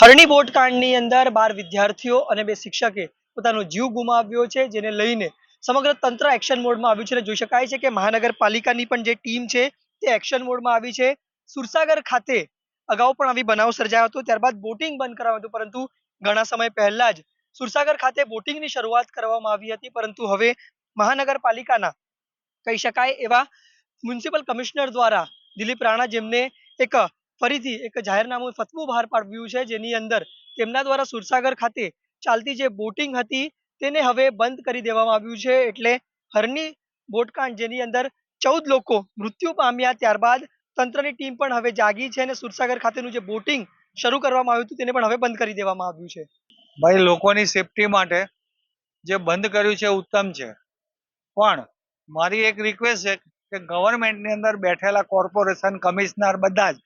હરણી boat કાંડની અંદર બાર વિદ્યાર્થીઓ અને બે શિક્ષકે પોતાનો જીવ ગુમાવ્યો છે, જેને લઈને સમગ્ર તંત્ર એક્શન મોડમાં આવ્યું છે અને જોઈ શકાય છે કે મહાનગરપાલિકાની પણ જે ટીમ છે, તે એક્શન મોડમાં આવી છે. સુરસાગર ખાતે અગાઉ પણ આવી બનાવ સર્જાયો હતો, ત્યારબાદ બોટિંગ બંધ કરાયું હતું, પરંતુ ઘણા સમય પહેલા જ સુરસાગર ખાતે બોટિંગની શરૂઆત કરવામાં આવી હતી, પરંતુ હવે મહાનગરપાલિકાના કહી શકાય એવા મ્યુનિસિપલ કમિશનર દ્વારા દિલીપ રાણા જેમને એક ફરીથી એક જાહેરનામું ફતવું બહાર પાડ્યું છે, જેની અંદર તેમના દ્વારા સુરસાગર ખાતે ચાલતી જે બોટિંગ હતી તેને હવે બંધ કરી દેવામાં આવ્યું છે. એટલે હરની બોટકાંડ જેની અંદર ચૌદ લોકો મૃત્યુ પામ્યા ત્યારબાદ તંત્રની ટીમ પણ હવે જાગી છે અને સુરસાગર ખાતેનું જે બોટિંગ શરૂ કરવામાં આવ્યું હતું તેને પણ હવે બંધ કરી દેવામાં આવ્યું છે. ભાઈ, લોકોની સેફટી માટે જે બંધ કર્યું છે ઉત્તમ છે. પણ મારી એક રિક્વેસ્ટ છે કે ગવર્મેન્ટની અંદર બેઠેલા કોર્પોરેશન કમિશનર બધા જ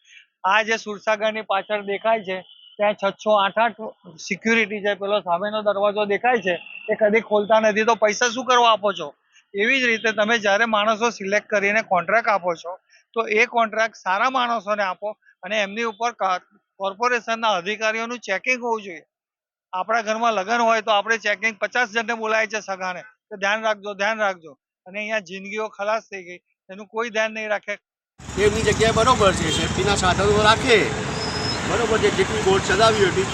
આ જે સુરસાગરની પાછળ દેખાય છે, ત્યાં છસો આઠ આઠ સિક્યુરિટી છે. પેલો સામેનો દરવાજો દેખાય છે, એ કદી ખોલતા નથી. તો પૈસા શું કરવા આપો છો? એવી જ રીતે તમે જ્યારે માણસો સિલેક્ટ કરીને કોન્ટ્રાક્ટ આપો છો, તો એ કોન્ટ્રાક્ટ સારા માણસોને આપો અને એમની ઉપર કોર્પોરેશનના અધિકારીઓનું ચેકિંગ હોવું જોઈએ. આપણા ઘરમાં લગ્ન હોય તો આપણે ચેકિંગ પચાસ જણને બોલાય છે સગાને. તો ધ્યાન રાખજો ધ્યાન રાખજો. અને અહીંયા જિંદગીઓ ખલાસ થઈ ગઈ. એનું કોઈ ધ્યાન નહીં રાખે. એમની જગ્યાએ બરોબર છે, સેફટીના સાધનો રાખે. બરોબર છે, જેટલી બોટ ચલાવી હતી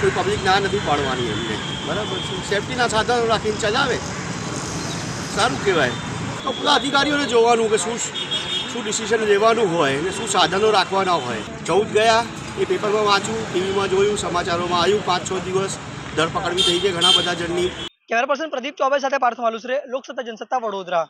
કોઈ પબ્લિક ના નથી પાડવાની એમને. બરાબર છે, સેફટીના સાધનો રાખીને ચલાવે. સારું કહેવાય. તો બધા અધિકારીઓને જોવાનું કે શું શું ડિસિઝન લેવાનું હોય અને શું સાધનો રાખવાના હોય. ચૌદ ગયા, એ પેપરમાં વાંચ્યું, ટીવીમાં જોયું, સમાચારોમાં આવ્યું, પાંચ છ દિવસ ધરપકડવી થઈ ગઈ, ઘણા બધા જણની કેમેરા પર્સન પ્રદીપ ચોબે સાથે પાર્થ માલુસરે લોકસત્તા જનસત્તા વડોદરા.